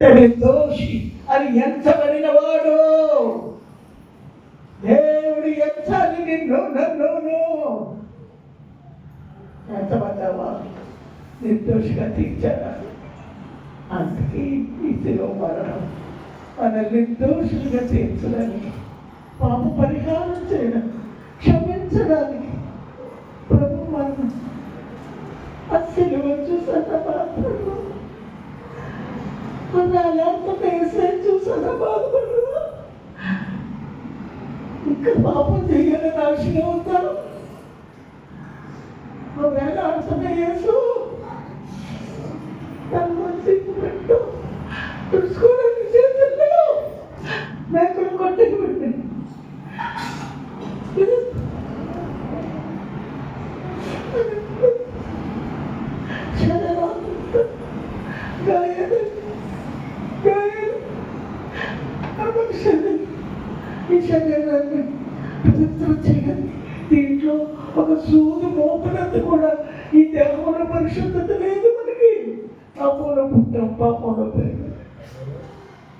దోషి అని ఎంచబడిన వాడు దేవుడు ఎంచాలి నిన్ను నన్ను ఎంచబడ్డావా? నిర్దోషిగా తీర్చారా? అందుకే ఇదిలో మరణం. మన నిర్దోషులుగా తీర్చడానికి పాప పరిహారం చేయడం క్షమించడానికి ప్రభు మనం అసలు శిలువ చూసన్న మాత్రము నా అలాంటి వేసే చూసన్న బాధపడు ఇంకా పాపం చేయాలని ఆశగా ఉంటాను. ఒకవేళ అర్థమే యేసు తను పెట్టు. తెలుసుకోలేదు చేతుల్లో మేకలు కొట్టకి పెట్టండి గాయాలు గాయాలు శరీరం ఈ శరీరాన్ని పవిత్రం చేయండి దీంట్లో ఒక సూది మోపనంత కూడా ఈ దేహంలో పరిశుద్ధత లేదు మనకి పాపంలో పుట్టాం పాపంలో పెరిగాం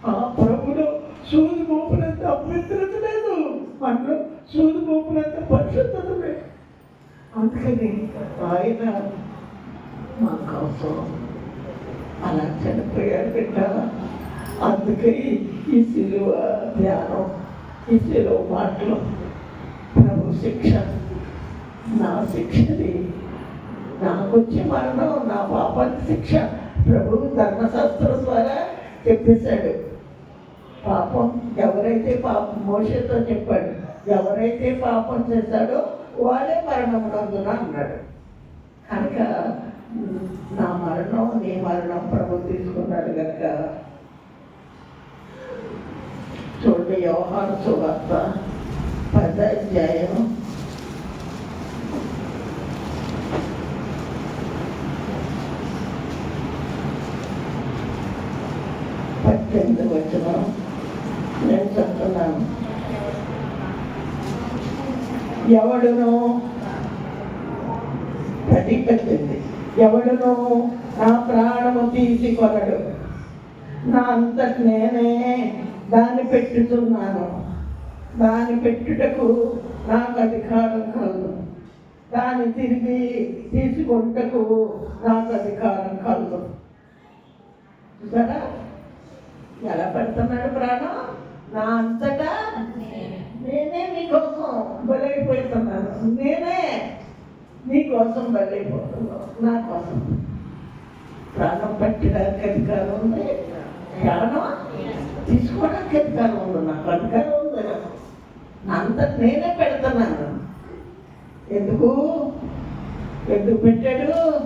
ఆ ప్రభులో సూది మోపనంత అపవిత్రత లేదు మనలో సూది మోపనంత పరిశుద్ధత లేదు అందుకని ఆయన మా కోసం అలా చనిపోయారు బిడ్డ. అందుకే ఈ సిలువ ధ్యానం ఈ సిలువ మాటలు ప్రభు శిక్ష నా శిక్షది నాకు వచ్చే మరణం నా పాపానికి శిక్ష. ప్రభు ధర్మశాస్త్రం ద్వారా చెప్పేశాడు. పాపం ఎవరైతే పాపం మోసతో చెప్పాడు ఎవరైతే పాపం చేశాడో వాడే మరణం నందున అన్నాడు. కనుక నా మరణం నీ మరణం ప్రభు తీసుకున్నాడు కనుక చూడండి వ్యవహార సువార్త పద అధ్యాయం. పద్దెనిమిది వచ్చిన నేను చెప్తున్నాను ఎవడును? పది పద్దెనిమిది ఎవడనో నా ప్రాణము తీసి కొనడు నా అంతటి నేనే దాన్ని పెట్టుతున్నాను. దాన్ని పెట్టుటకు నాకు అధికారం కలదు. దాన్ని తిరిగి తీసుకుంటకు నాకు అధికారం కలదు. చూసారా? ఎలా పెడుతున్నాడు ప్రాణం? నా అంతటా నేనే. మీకోసం బలైపోతున్నాను. నేనే నీకోసం బలైపోతున్నాను నా కోసం. ప్రాణం పెట్టడానికి అధికారం ఉంది. ప్రాణం తీసుకోవడానికి అధికారం ఉంది. నాకు అధికారం ఉంది అంత నేనే పెడుతున్నాను. ఎందుకు? ఎందుకు పెట్టాడు?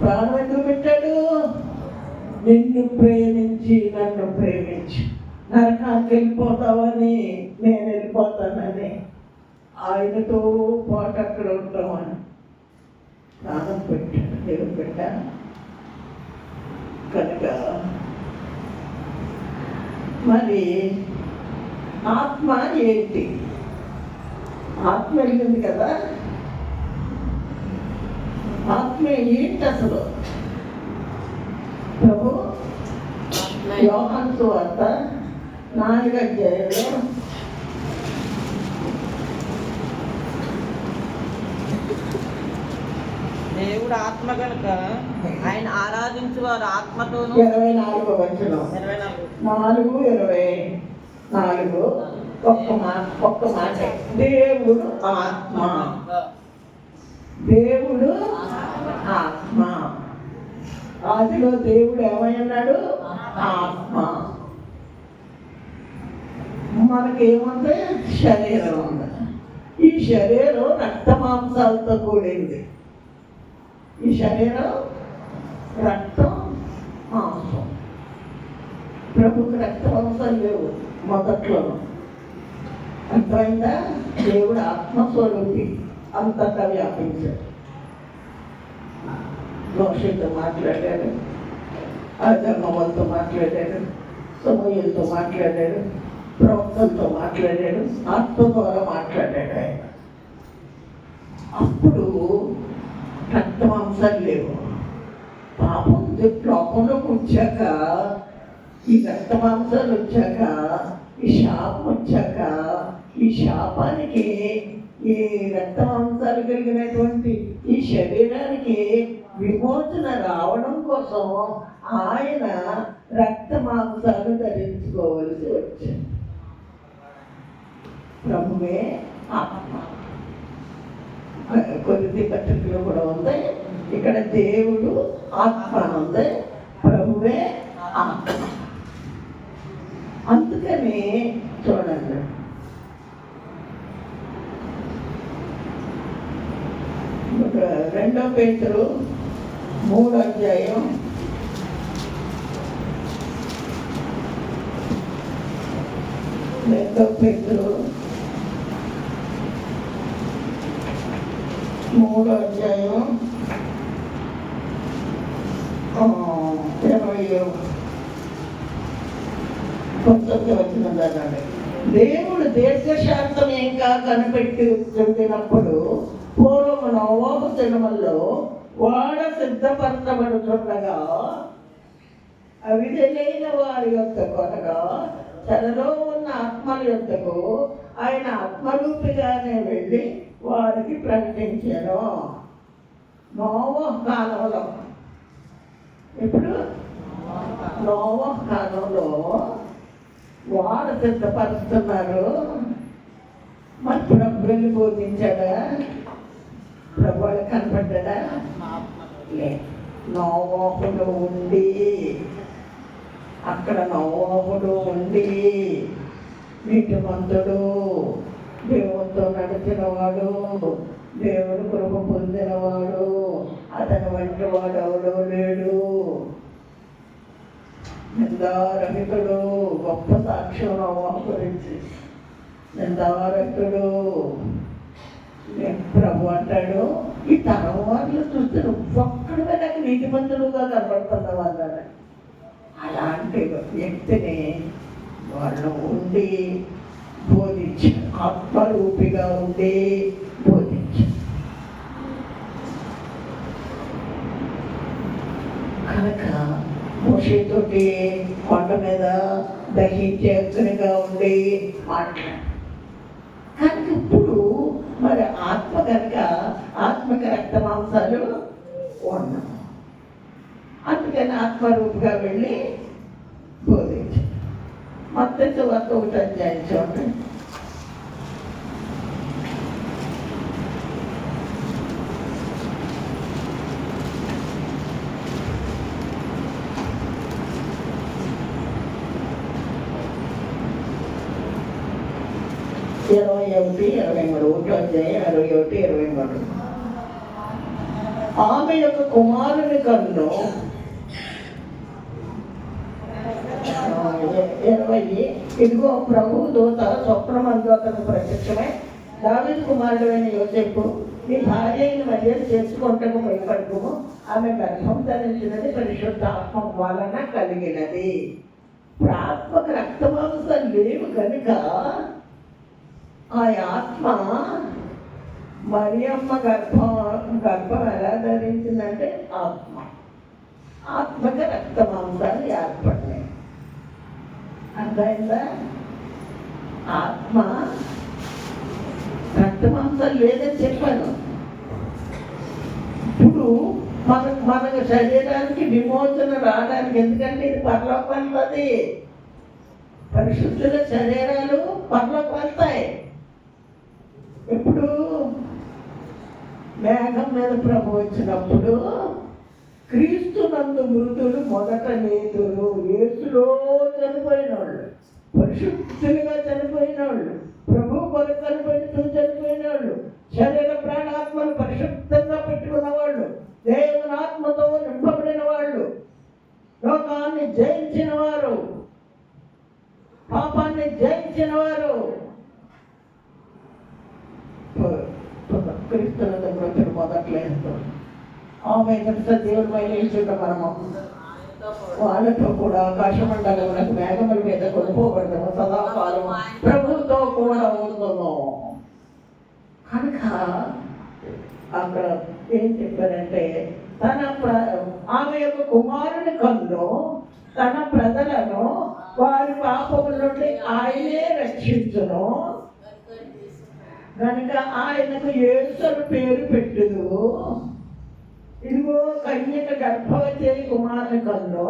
ప్రాణం ఎందుకు పెట్టాడు? నిన్ను ప్రేమించి నన్ను ప్రేమించి. నరకానికి వెళ్ళిపోతావని నేను వెళ్ళిపోతానని. ఆయనతో పాటు అక్కడ ఉంటామని ప్రాణం పెట్టాడు దేవుడు పెట్టాను. కనుక మరి ఆత్మ ఏంటి? ఆత్మ వెళ్ళింది కదా? ఆత్మ ఏంటి అసలు? ప్రభు యోహాన్ సువార్త నాలుగు అధ్యాయంలో దేవుడు ఆత్మ కనుక ఆయన ఆరాధించు వారు ఆత్మతోను ఇరవై నాలుగు వచ్చిన ఇరవై నాలుగు. నాలుగు ఇరవై నాలుగు. ఒక్క మాట ఒక్క మాట. దేవుడు ఆత్మ. దేవుడు ఆత్మ. ఆదిలో దేవుడు ఏమై ఉన్నాడు? ఆత్మ. మనకేముంది? శరీరం ఉంది. ఈ శరీరం రక్త మాంసాలతో కూడింది. ఈ శరీరం రక్తం మాంసం. ప్రభుకి రక్త లేవు మొదట్లో అర్థమైందా? దేవుడు ఆత్మస్వరూపి అంతటా వ్యాపించాడు. దోషంతో మాట్లాడాడు అధర్మవంతో మాట్లాడాడు సమయంతో మాట్లాడాడు ప్రవక్తలతో మాట్లాడాడు ఆత్మ ద్వారా మాట్లాడాడు ఆయన. అప్పుడు రక్త మాంసాలు లేవు పాపం ఇది లోకంలోకి వచ్చాక ఈ రక్త మాంసాలు వచ్చాక ఈ శాపం వచ్చాక ఈ శాపానికి ఈ రక్త మాంసాలు కలిగినటువంటి ఈ శరీరానికి విమోచన రావడం కోసం ఆయన రక్త మాంసాలు ధరించుకోవలసి వచ్చింది. ప్రభువే ఆత్మ. కొద్ది పత్రికలో కూడా ఉంది. ఇక్కడ దేవుడు ఆత్మ ఉంది. ప్రభువే ఆత్మ. అందుకని చూడండి. రెండో పేతురు మూడో అధ్యాయం. రెండో పేతురు మూడో అధ్యాయం. ఇరవై పంతొమ్మిది వచ్చిన దాన్ని దేవుడు దీర్ఘశాంతం ఇంకా కనిపెట్టి చెందినప్పుడు పూర్వము నవోహ దినముల్లో వాడ సిద్ధపరచబడుతుండగా అవిధులైన వారి యొక్క కొనగా తనలో ఉన్న ఆత్మల యొక్కకు ఆయన ఆత్మరూపిగానే వెళ్ళి వారికి ప్రకటించారు నోవ కాలంలో. ఇప్పుడు నోవ కాలంలో వాడు సిద్ధపరుస్తున్నారు. మరి ప్రభు వెళ్ళి బోధించాడా? ప్రభు కనపడ్డా? నోవాహుడు ఉండి. అక్కడ నోవాహుడు ఉండి. నీతిమంతుడు. దేవునితో నడిచినవాడు దేవుడు కృప పొందినవాడు అతని వంటి వాడు ఎవడో లేడు. నిందారహితుడు గొప్ప సాక్ష్యం నోవాహు గురించి. నిందారహితుడు. ప్రభు అంటాడు? ఈ తరం వాళ్ళు చూస్తే ఒక్కడి నాకు నీతిమంతులుగా కనబడుతున్నావు అన్నాడు. అలాంటి వ్యక్తిని వాళ్ళు ఉండి బోధించి ఆత్మరూపిగా ఉండే బోధించి కనుక మోషతోటి కొండ మీద దహించే అగ్నిగా ఉండి మాట్లాడు కనుక ఇప్పుడు మరి ఆత్మ కనుక ఆత్మక రక్త మాంసాలు ఉన్నాం. అందుకని ఆత్మరూపుగా వెళ్ళి బోధించు. మద్దతు వద్ద ఒకటి అధ్యాయం చూడండి ఇరవై ఒకటి ఇరవై మూడు ఒకటి అధ్యాయం ఇరవై ఒకటి ఇరవై మూడు ఆమె యొక్క కుమారుని కన్ను ఇరవై ఇదిగో ప్రభు దూత స్వప్నమందు అతను ప్రత్యక్షమై దావిది కుమారుడైన అయిన యోసేపు నీ భార్య అయిన మధ్య చేసుకుంటకు భయపడకము. ఆమె గర్భం ధరించినది పరిశుద్ధ ఆత్మ వలన కలిగినది. ప్రాత్మక రక్తమాంసం లేవు కనుక ఆ ఆత్మ మరియమ్మ గర్భం గర్భం ఎలా ధరించిందంటే ఆత్మ ఆత్మక రక్త మాంసాలు ఏర్పడినాయి అర్థమైందా? ఆత్మ రక్త లేదని చెప్పాను. ఇప్పుడు మన మనకు శరీరానికి విమోచన రావడానికి ఎందుకంటే ఇది పరలోకి పరిశుద్ధుల శరీరాలు పరలోకి వెళ్తాయి. ఇప్పుడు మేఘం మీద ప్రభు వచ్చినప్పుడు క్రీస్తు నందు మృతులు మొదట నేతులు. ఏసులో చనిపోయిన వాళ్ళు పరిశుద్ధులుగా చనిపోయిన వాళ్ళు ప్రభు కొరకు కనిపెడుతూ చనిపోయిన వాళ్ళు శరీర ప్రాణాత్మను పరిశుద్ధంగా పెట్టుకున్న వాళ్ళు దేవుని ఆత్మతో నింపబడిన వాళ్ళు లోకాన్ని జయించిన వారు పాపాన్ని జయించిన వారు. క్రీస్తునందు మృతులు మొదట్లేదు ఆమె తెలుసా దేవుడి పైన మనము? వాళ్ళతో కూడా ఆకాశమండలములకు మేఘముల మీద కొనుకోబడము సదాకాలం ప్రభుతో కూడా ఉందము కనుక అక్కడ ఏం చెప్పారంటే తన ప్ర ఆమె యొక్క కుమారుని కన్ను తన ప్రజలను వారి పాపముల నుండి ఆయనే రక్షించును. కనుక ఆయనకు యేసుని పేరు పెట్టుదు ఇదిగో కన్యక గర్భవతి కుమారుని కన్ను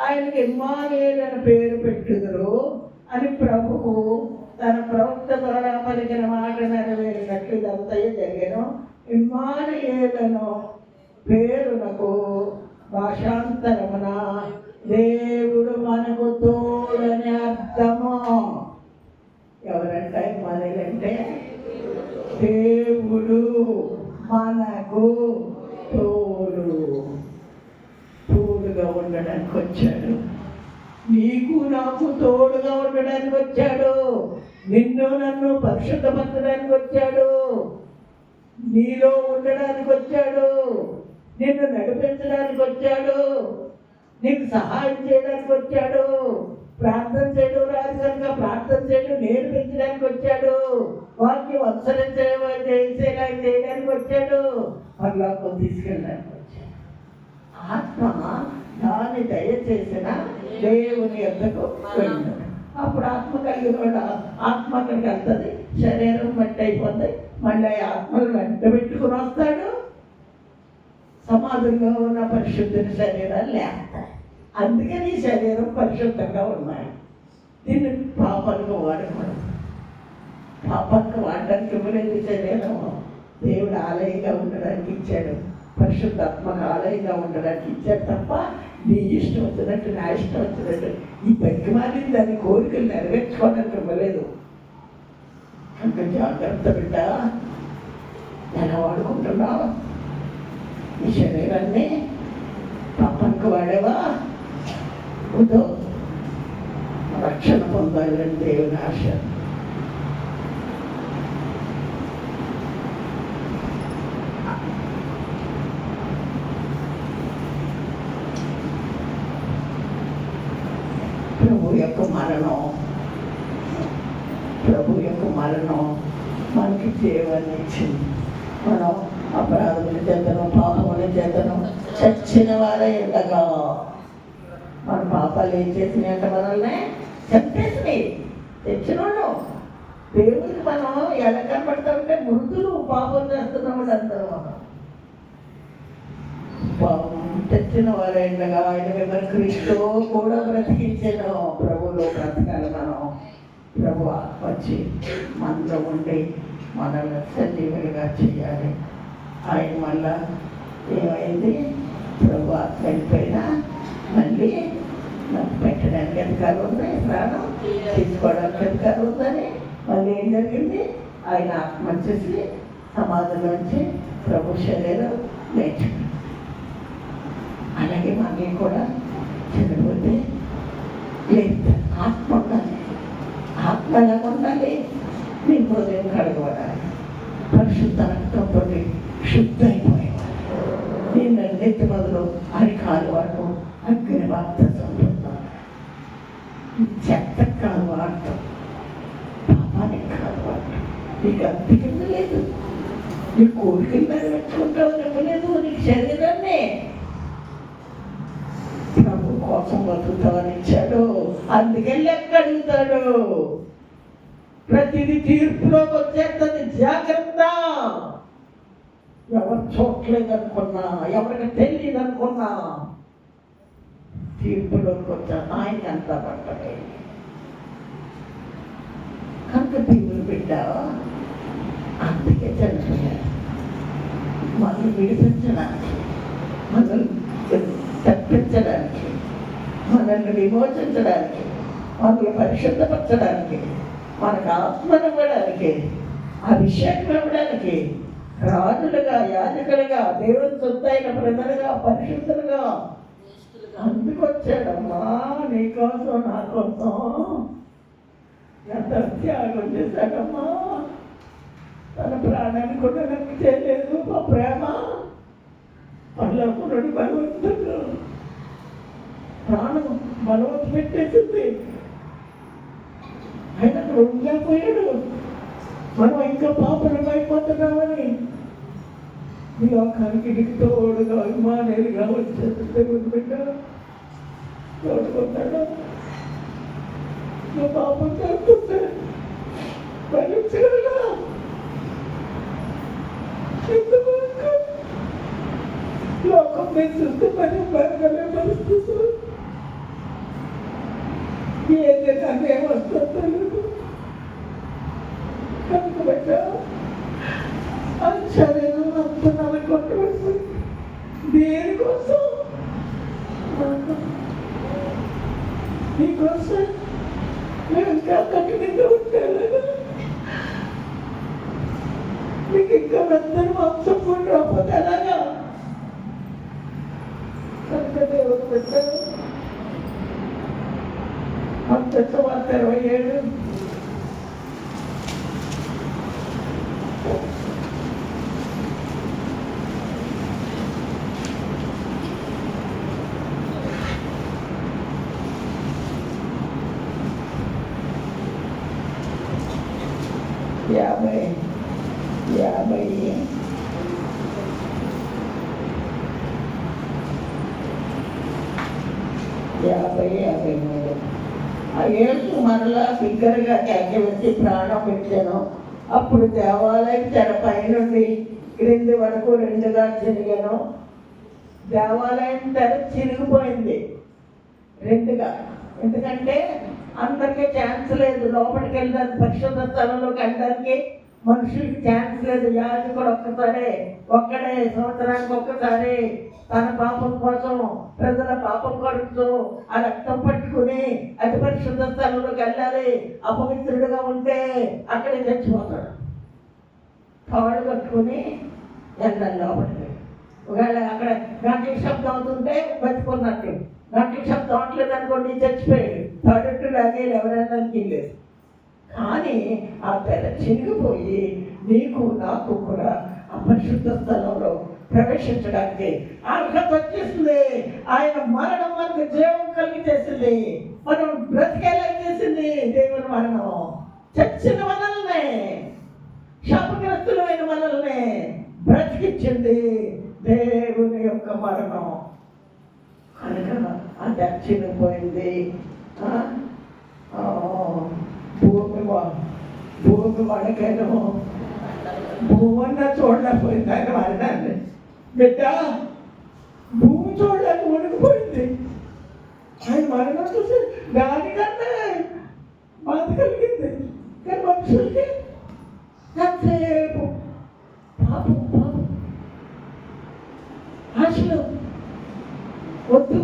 ఆయనకి ఇమ్మానుయేల్ అని పేరు పెట్టుదురు అని ప్రభువు తన ప్రవక్త ద్వారా పలికిన మాట నెరవేరినట్లు ఇదంతయే జరిగాను. ఇమ్మానుయేలను పేరునకు భాషాంతరమున దేవుడు మనకు తోడని అర్థము. ఎవరంటే మనలంటే దేవుడు మనకు తోడు. తోడుగా ఉండడానికి వచ్చాడు. నీకు నాకు తోడుగా ఉండడానికి వచ్చాడు. నిన్ను నన్ను పరిశుద్ధపరచడానికి వచ్చాడు. నీలో ఉండడానికి వచ్చాడు. నిన్ను నడిపించడానికి వచ్చాడు. నీకు సహాయం చేయడానికి వచ్చాడు. ప్రార్థన చేయడం రాదు కనుక ప్రార్థన చేయడం నేర్పించడానికి వచ్చాడు. వాక్యం అనుసరించే చేసేలా చేయడానికి వచ్చాడు. పరలోకం తీసుకెళ్ళడానికి ఆత్మ దాన్ని దయచేసిన దేవుని ఎద్దకు వెళ్ళాడు అప్పుడు ఆత్మ కలిగిన వాడు ఆత్మ అక్కడికి వెళ్తుంది శరీరం మట్టి అయిపోతుంది మళ్ళీ ఆత్మలు ఆత్మను వెంట పెట్టుకుని వస్తాడు. సమాధుల్లో ఉన్న పరిశుద్ధుని శరీరాలు లేస్తాయి అందుకని ఈ శరీరం పరిశుద్ధంగా ఉన్నాయి దీన్ని పాపానికి వాడకూడదు పాపానికి వాడడానికి ఇవ్వలేదు శరీరం దేవుడు ఆలయంగా ఉండడానికి ఇచ్చాడు. పరిశుద్ధాత్మక ఆలయంగా ఉండడానికి ఇచ్చాడు తప్ప నీ ఇష్టం వచ్చినట్టు నా ఇష్టం వచ్చినట్టు ఈ పనికి దాని కోరికలు నెరవేర్చుకోవడానికి ఇవ్వలేదు. అంత జాగ్రత్త బిడ్డ ఎలా వాడుకుంటున్నావు ఈ శరీరాన్ని పాపానికి వాడేవా? వద్దు. రక్షణ పొందాలని దేవుని ఆశ ప్రభు యొక్క మరణం ప్రభు యొక్క మరణం మనకి జీవాన్ని ఇచ్చింది. మనం అపరాధముల చేతను పాపముల చేతను చచ్చిన వారే ఉండగా. మన పాపాలు ఏం చేసినాయి అంటే మనల్ని? చంపేసినాయి. తెచ్చినోళ్ళు. దేవుడికి మనం ఎలా కనపడతామంటే మృతులు పాపం చేస్తున్నాము అంటారు మనం పాపం తెచ్చిన వారైండగా ఆయన మిమ్మల్ని క్రీస్తు కూడా బ్రతికించాను. ప్రభువులో బ్రతకాలి మనం. ప్రభు ఆత్మ వచ్చి మనలో ఉండి మనల్ని సజీవులుగా చేయాలి. ఆయన వల్ల ఏమైంది? ప్రభు చనిపోయినా మళ్ళీ నాకు పెట్టడానికి అధికారం ఉంది ప్రాణం తీసుకోవడానికి అధికారం ఉందని మళ్ళీ ఏం జరిగింది? ఆయన ఆత్మ వచ్చేసి సమాధిలోంచి ప్రభు శరీరం లేచి అలాగే మనకి కూడా చనిపోతే లేదు. ఆత్మ ఉండాలి ఆత్మ ఉండాలి నీ హృదయం కడగబడాలి పరిశుద్ధ రక్తంతో శుద్ధ అయిపోయేవాడు నేను నెత్తి మొదలు అరికాలు వాడటం అగ్ని వార్త సంపూర్ణాలు చెత్త కాలు వాడటం పాపానికి కాలు వాడటం. నీకు అంత కింద లేదు నీ కోరికలు నెరవేర్చుకుంటావు ఇవ్వలేదు నీకు శరీరాన్ని ప్రభు కోసం బతుకుతావని ఇచ్చాడు. అందుకే లెక్క అడుగుతాడు ప్రతిదీ తీర్పులోకి వచ్చేస్తుంది జాగ్రత్త. ఎవరు చూడలేదు అనుకున్నా ఎవరికి తెలియదు అనుకున్నా తీర్పులోకి వచ్చాను ఆయన అంత పట్టలే కనుక దేవుడు బిడ్డ అందుకే చనిపోయారు మనల్ని విడిపించడానికి మనల్ని తప్పించడానికి మనల్ని విమోచించడానికి మనల్ని పరిశుద్ధపరచడానికి మనకు ఆత్మను ఇవ్వడానికి అభిషేకం ఇవ్వడానికి రాజులుగా యాజకులుగా దేవుని సొంతైన ప్రజలుగా పరిశుద్ధులుగా అందుకొచ్చాడమ్మా నీకోసం నా కోసం. ఎంత త్యాగం చేశాడమ్మా. తన ప్రాణాన్ని కూడా నాకు చేయలేదు మా ప్రేమ. పల్లకునుడి బలవంతుడు ప్రాణం బలవంతు పెట్టేసింది. ఆయన పోయాడు మనం ఇంకా పాపలం అయిపోతున్నామని ఈ లోకానికి నీకు తోడుగా అభిమానులుగా వచ్చేది దేవుని బిడ్డ తోడుకుంటాడు? నా పాపం చేస్తుంటే భరించగలరా ఎందుకు లోకం మీద చూస్తే పని పరిస్థితులు ఏ నాకేమొస్తుందో తెలియదు కనుక బిడ్డ శరీరం అంతా నలుకొట్టు దేనికోసం నీకోసం నేను ఇంకా కఠినంగా ఉంటాను నీకు ఇంకా మెత్తని మాంసం కూడా రాకపోతే అలాగా కనుక దేవుడు పెట్టాడు అంత సుమారు ఇరవై ఏడు యాభై యాభై యాభై యాభై మూడు ఆ యేసు మరలా బిగ్గరగా కేకవెత్తి ప్రాణం పెట్టాను అప్పుడు దేవాలయం తెర పైనుండి క్రింది వరకు రెండుగా జరిగాను దేవాలయం తెర చిరిగిపోయింది రెండుగా ఎందుకంటే అందరికీ ఛాన్స్ లేదు. లోపలికి వెళ్ళడానికి పరిశుద్ధ స్థలంలోకి వెళ్ళడానికి మనుషులకి ఛాన్స్ లేదు. యాజకుడు ఒక్కసారే ఒక్కడే సంవత్సరానికి ఒక్కసారి తన పాపం కోసం ప్రజల పాపం కొరకు ఆ రక్తం పట్టుకుని అతి పరిశుద్ధ స్థలంలోకి వెళ్ళాలి. అపవిత్రుడుగా ఉంటే అక్కడే చచ్చిపోతాడు. తాడు కట్టుకుని వెళ్ళాలి లోపలికి. ఒకవేళ అక్కడ గంటల శబ్దం అవుతుంటే బతుకున్నట్టు. గంటల శబ్దం అవట్లేదు అనుకోండి చచ్చిపోయాడు. తాడట్టు లాగే ఎవరైనా లేదు కానీ ఆ తెర చిరిగిపోయి నీకు నాకు కూడా అపరిశుద్ధ స్థలంలో ప్రవేశించడానికి అర్హత వచ్చేసింది. ఆయన మరణం మనకు జీవం కలిగి చేసింది మనం బ్రతికేలా చేసింది దేవుని మరణం. చచ్చిన మనల్నే శాపగ్రస్తులమైన మనల్ని బ్రతికించింది దేవుని యొక్క మరణం. కనుక ఆ దక్షిణపోయింది ఆ, ఆ, భూమి వ- భూమి వడకేను భూమన్న చూడలేకపోయింది ఆయన మరణాన్ని బిడ్డ భూమి చూడలేక వణికిపోయింది ఆయన మరణం చూసి దానికన్నా బాధ కలిగింది కానీ మనుషులకి ఎంతసేపు పాపం పాపం ఆశలు వద్దు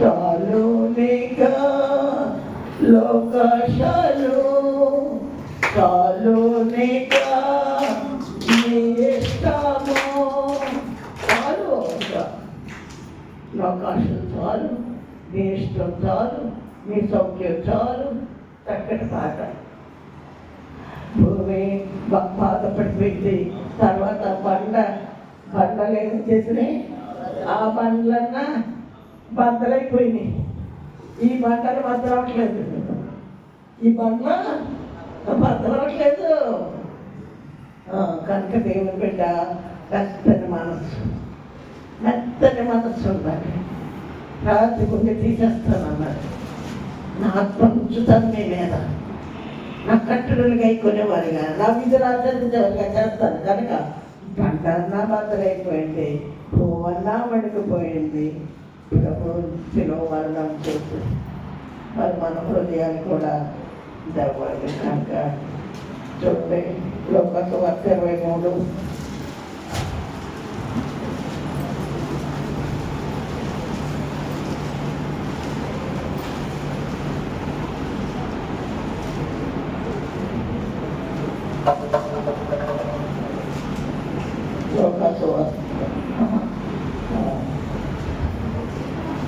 చాలు నీక లోకాశాలు చాలు నీక నీ ఇష్టము చాలు ఇంకా. లోకాశాలు చాలు నీ ఇష్టం చాలు నీ సౌఖ్యం చాలు చక్కటి పాట భూమి బ- బాధపడిపోయింది తర్వాత బండ బండలు ఏం చేసినాయి? ఆ బండ్లన్న బద్దలైపోయినాయి ఈ పంటలు బద్దలవ్వట్లేదు ఈ బండ్ల బద్దలవ్వట్లేదు కనుక దేవుని బిడ్డ మెత్తని మనస్సు. మెత్తని మనస్సు ఉండాలి. రాత్రి కొంచెం తీసేస్తాను అన్నాడు. నా ఆత్మ ఉంచుతాను మీ మీద. నా కట్టుడులు కొనేవారుగా నా విధులు ఆచరించేవారుగా చేస్తాను. కనుక పంటన్నా బద్దలైపోయింది పువ్వన్నా వణికిపోయింది. ప్రభు పిలువ మరణం చేసి మరి మన హృదయాలు కూడా దవ్వాలి కనుక చూడండి లోకకు ఇరవై మూడు లోకసు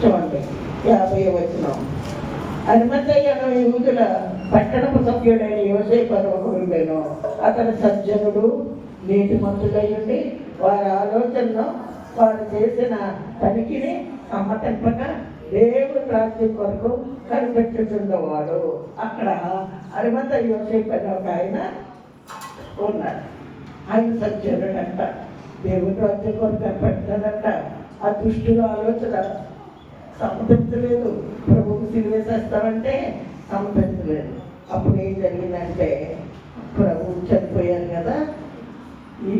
చూడండి యాభై వచ్చినాం అనుమతయ్యను యూదుల పట్టణపు సభ్యుడైన యోసే పర్వకుడును అతను సజ్జనుడు నీటి మంతుడై ఉండి వారి ఆలోచనలో వారు చేసిన పనికిని సమ్మతింపక దేవుడు రాజ్యం కొరకు కనిపెట్టుతుండేవాడు అక్కడ అరిమంత యోసేపు అని ఒక ఆయన ఉన్నాడు. ఆయన సజ్జనుడంట. దేవుడు రాజ్యం కొరకు కనిపెట్టాడంట ఆ దుష్టుల ఆలోచన సమ్మతించలేదు ప్రభువు సిరివేసేస్తామంటే సమ్మతించలేదు అప్పుడు ఏం జరిగిందంటే ప్రభు చనిపోయారు కదా. ఈ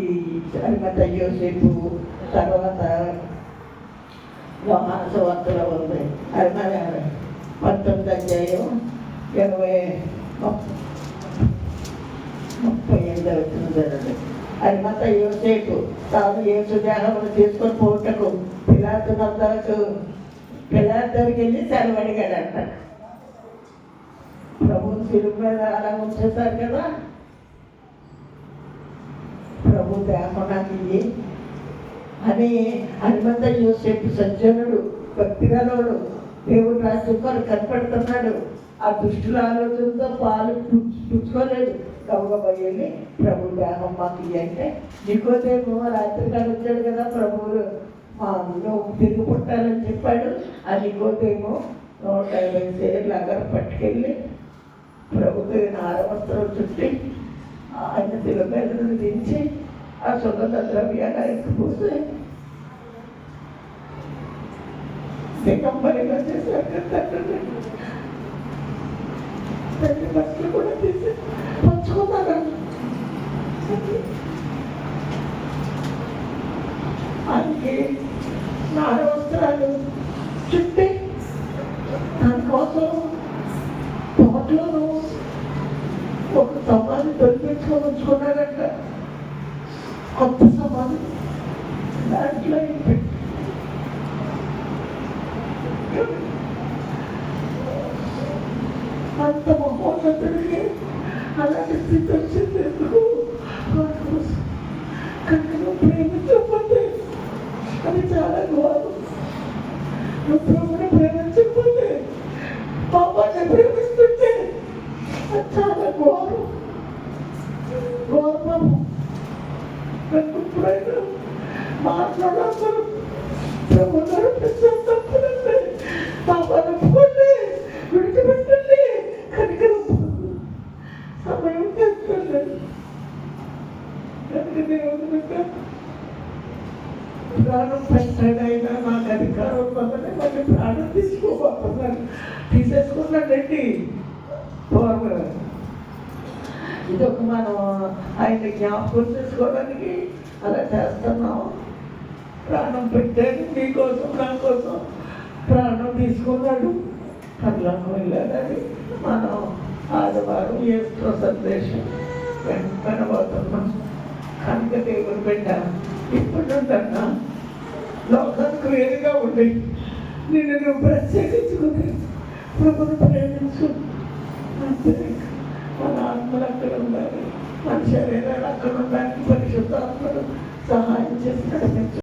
అరిమత యోసేపు తర్వాత యోహాను ఉంది. అది పంతొమ్మిది అధ్యాయం ఇరవై ముప్పై ఎనిమిది అవుతుంది జరగదు అది మత యోసేపు తాను యేసు దేహమును తీసుకొని పోటకు పిలాతు నందరకు పిలాతు దగ్గరికి వెళ్ళి సెలవు అడిగాడంట. ప్రభుని సిలువ మీద అలా ఉంచేశారు కదా. ప్రభు దేహం నాకు అని హనుమంత యోసేపు సజ్జనుడు భక్తిగలవుడు దేవుడు రాజ్యం కొరకు కనపడుతున్నాడు. ఆ దుష్టుల ఆలోచనతో పాలు పుచ్చుకోలేదు. గబగబా వెళ్ళి ప్రభు దేహం మాకు అంటే నీకోదేమో రాత్రి కాడ వచ్చాడు కదా ప్రభువులు. మా నువ్వు తిరిగి పుట్టాలని చెప్పాడు. ఆ నీకోదేమో నూట యాభై సేర్లు అగర పట్టుకెళ్ళి ప్రభుత్వ ఆరవస్త్రం చుట్టి ఆయన శిల దించి ఆ సుగంధ ద్రవ్యాలు ఆయనకు పూసి దిగంబరిగా చేశారు కదా తండ్రి తండ్రి బట్టలు కూడా తీసి. పంచుకున్నారు ఆయనకి నార వస్త్రాలు చుట్టి దానికోసం తోటలోనూ ఒక సమాధి దొరికించుకొని కొత్త సమాధి. దాంట్లో అంత మహోన్నతుడికి అలాంటి స్థితి వచ్చింది ఎందుకు? వాడి కనుక నువ్వు ప్రేమించకపోతే అది చాలా ఘోరం నువ్వు ప్రభుని ప్రేమించకపోతే పాపాన్ని ప్రేమిస్తుంటే అది చాలా ఘోరం ఘోరము నాకు ఇప్పుడైనా మాట్లాడాలి ప్రభు నడిపించాలి తప్పదండి పాపాన్ని ఒప్పుకోండి విడిచిపెట్టండి కనికరం సమయం తెచ్చండి కనుక దేవుని బిడ్డ ప్రాణం పెట్టాడైనా నాకు అధికారం ఉందని మళ్ళీ ప్రాణం తీసుకోబోతున్నాను తీసేసుకున్నాడండి పూర్వం ఇదొక మనం ఆయన జ్ఞాపకం చేసుకోవడానికి అలా చేస్తున్నాం. ప్రాణం పెట్టాడు మీకోసం నా కోసం. ప్రాణం తీసుకున్నాడు. కళ్ళను వెళ్ళాడని మనం ఆదివారం ఏస్తూ సందేశం వెంటనబోతున్నాం కనుక దేవుడు బిడ్డ ఇప్పుడు లోకానికి వేరుగా ఉండి నిన్ను నువ్వు ప్రత్యేకించుకున్నాను ప్రభుని ప్రేమించు. అంతే మన ఆత్మలు అక్కడ ఉండాలి మన శరీరాలు అక్కడ ఉండాలి పరిశుద్ధాత్మలు సహాయం చేసి నడిపించు